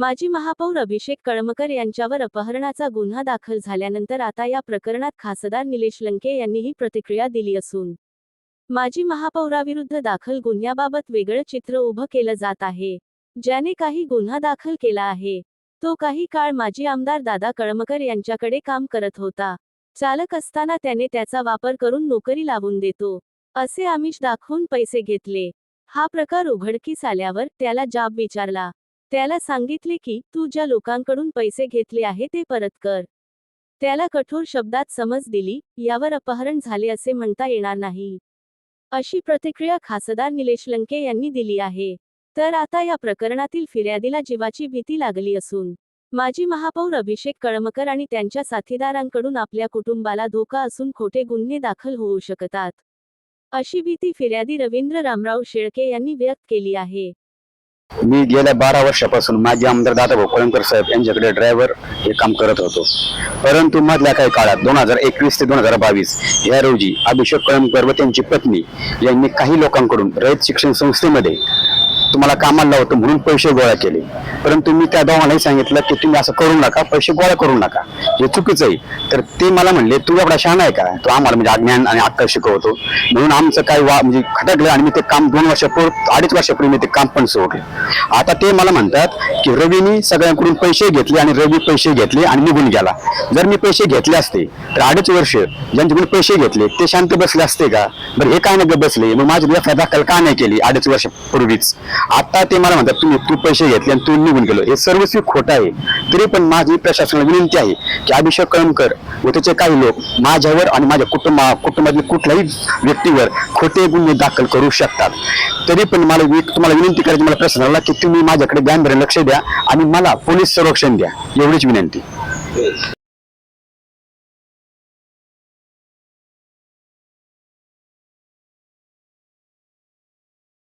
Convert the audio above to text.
माजी महापौर अभिषेक कळमकर यांच्यावर अपहरणाचा गुन्हा दाखल झाल्यानंतर आता या प्रकरणात खासदार निलेश लंके यांनी ही प्रतिक्रिया दिली असून माजी महापौराविरुद्ध दाखल गुन्ह्याबाबत वेगळं चित्र उभं केलं जात आहे. ज्याने काही गुन्हा दाखल केला आहे तो काही काळ माजी आमदार दादा कळमकर यांच्याकडे काम करत होता. चालक असताना त्याने त्याचा वापर करून नोकरी लावून देतो असे आमिष दाखवून पैसे घेतले. हा प्रकार उघडकीस आल्यावर त्याला जाब विचारला. त्याला सांगितले की तू ज्या लोकांकडून पैसे घेतले आहे ते परत कर. त्याला कठोर शब्दात समज दिली यावर अपहरण झाले असे म्हणता येणार नाही. अशी प्रतिक्रिया खासदार निलेश लंके यांनी दिली आहे. तर आता या प्रकरणातील फिर्यादीला जीवाची भीती लागली असून माजी महापौर अभिषेक कळमकर आणि त्यांच्या साथीदारांकडून आपल्या कुटुंबाला धोका असून खोटे गुन्हे दाखल होऊ शकतात. अशी भीती फिर्यादी रवींद्र रामराव शेळके यांनी व्यक्त केली आहे. मी गेल्या बारा वर्षापासून माजी आमदार दादा कळमकर साहेब यांच्याकडे ड्रायव्हर हे काम करत होतो. परंतु मधल्या काही काळात दोन हजार एकवीस ते दोन हजार बावीस या रोजी अभिषेक कळमकर व त्यांची पत्नी यांनी काही लोकांकडून रयत शिक्षण संस्थेमध्ये तुम्हाला कामाला लावतो म्हणून पैसे गोळा केले. परंतु मी त्या दोघांनाही सांगितलं की तुम्ही असं करू नका पैसे गोळा करू नका. हे चुकीचं आहे. तर ते मला म्हणले तू एवढा शहाणा आहे का? तो आम्हाला म्हणजे अज्ञान आणि अक्कल शिकवतो. म्हणून आमचं काय वा म्हणजे खटकलं आणि मी ते काम दोन वर्षापूर्वी अडीच वर्षापूर्वी मी ते काम पण सोडलं. आता ते मला म्हणतात की रवीनी सगळ्यांकडून पैसे घेतले आणि रवी पैसे घेतले आणि निघून गेला. जर मी पैसे घेतले असते तर अडीच वर्ष ज्यांच्याकडून पैसे घेतले ते शांत बसले असते का? बरं हे काय नाही बसले? मग माझी एफ दाखल का नाही केली अडीच वर्षापूर्वीच? आता ते मला म्हणतात तुम्ही तू पैसे घेतले आणि तू निघून गेलो. हे सर्वस्वी खोटं आहे. तरी पण माझी प्रशासनाला विनंती आहे की अभिषेक कळमकर व त्याचे काही लोक माझ्यावर आणि माझ्या कुटुंबा कुटुंबातील कुठल्याही व्यक्तीवर खोटे गुन्हे दाखल करू शकतात. तरी पण मला तुम्हाला विनंती करायची मला प्रशासनाला की तुम्ही माझ्याकडे ध्यान लक्ष द्या आणि मला पोलीस संरक्षण द्या. एवढीच विनंती.